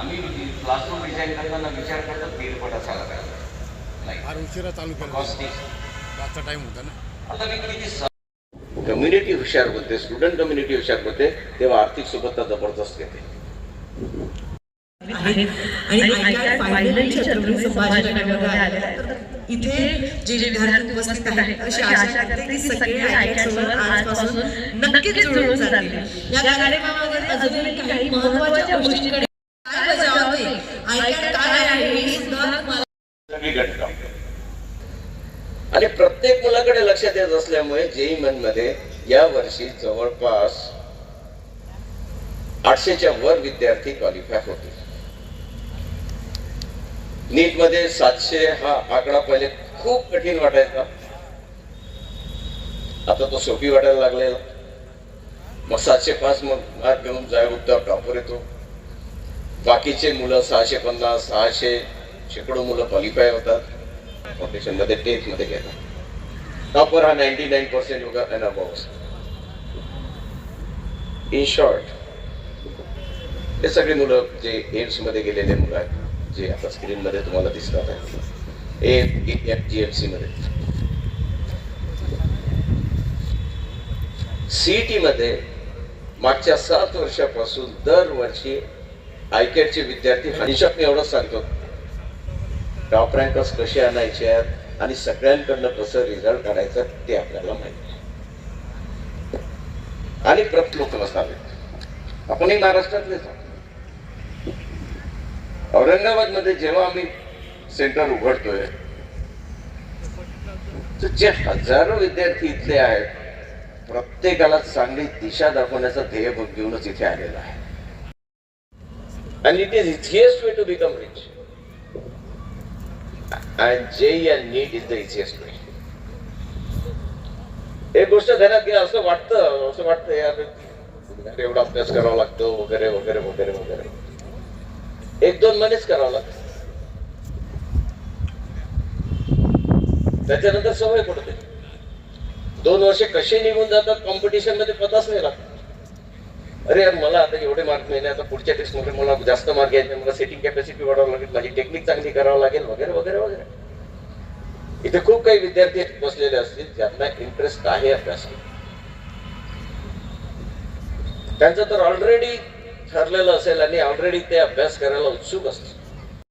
आम्ही म्हणजे classroom design करताना विचार करतो दीडपट असायला पाहिजे टाइम ना. आता मी किती कम्युनिटी हुशार होते स्टुडंट कम्युनिटी हुशार होते तेव्हा आर्थिक सुबत्ता जबरदस्त घेते इथे जे जे घरात उपस्थित अशी आशा की सगळे आजपासून नक्कीच जुळून जातील. या कार्यक्रमामध्ये काही महत्त्वाच्या गोष्टींकडे आणि प्रत्येक मुलाकडे लक्षात येत असल्यामुळे जेई मनमध्ये या वर्षी जवळपास आठशेच्या वर विद्यार्थी क्वालिफाय होते. नीटमध्ये सातशे हा आकडा पहिले खूप कठीण वाटायचा. आता तो सोपी वाटायला लागलेला. मग सातशे पाच मग मार्क घेऊन जाय उत्तर टॉपर येतो. बाकीचे मुलं सहाशे पन्नास सहाशे शेकडो मुलं क्वालिफाय होतात. फाउंडेशनमध्ये टेन्थमध्ये गेला टॉपर हा ninety nine percent yoga and above in short हे सगळे मुलं जे एम्समध्ये गेलेले मुलं आहेत. जे आता स्क्रीन मध्ये तुम्हाला दिसतात आहेत. A F G F C मध्ये. सीईटी मध्ये मागच्या सात वर्षापासून दरवर्षी आयकेडचे विद्यार्थी हनिशात मी एवढंच सांगतो टॉप रँकर्स कसे आणायचे आहेत आणि सगळ्यांकडनं कसं रिझल्ट काढायचं ते आपल्याला माहिती आहे. आणि प्रत लोक आपणही महाराष्ट्रातलेच आहोत. औरंगाबादमध्ये जेव्हा आम्ही सेंटर उघडतोय तर जे हजारो विद्यार्थी इथले आहेत प्रत्येकाला चांगली दिशा दाखवण्याचा ध्येय घेऊनच इथे आलेला आहे and it is easiest to to become. And J and NEET is the easiest question. एक गोष्ट ध्यानात घ्या असं वाटतं असं वाटतं यार एवढा अभ्यास करावा लागतो वगैरे वगैरे वगैरे वगैरे. एक दोन महिनेच करावं लागतं. त्याच्यानंतर सवय पडते. दोन वर्ष कसे निघून जातात कॉम्पिटिशनमध्ये पताच नाही लागत अरे यार मला आता एवढे मार्क मिळले आता पुढच्या टेस्टमध्ये मला जास्त मार्क घ्यायचे मला सेटिंग कॅपॅसिटी वाढवावं लागेल माझी टेक्निक चांगली करावं लागेल वगैरे वगैरे वगैरे. इथे खूप काही विद्यार्थी बसलेले असतील ज्यांना इंटरेस्ट आहे अभ्यासात त्यांचं तर ऑलरेडी ठरलेलं असेल आणि ऑलरेडी ते अभ्यास करायला उत्सुक असतील.